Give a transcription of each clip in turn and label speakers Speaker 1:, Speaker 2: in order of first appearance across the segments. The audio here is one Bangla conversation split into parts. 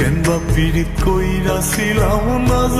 Speaker 1: কেন বা পীড়িত কইরা ছিলাম না যাই না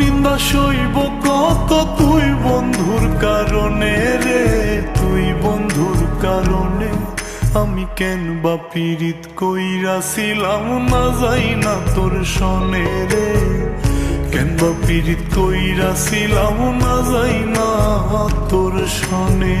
Speaker 1: নিন্দা সইব কত তুই বন্ধুর কারণে রে? তুই বন্ধুর কারণে আমি কেন বা পীড়িত কইরাছিলাম না যাই না তোর সনে রে। কেন বা পীড়িত কইরাছিলাম না যাই না তোর সনে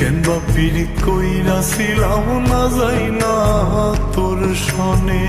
Speaker 1: কেন বা পীড়িত কইরাছিলাম না যাই না তোর সনে।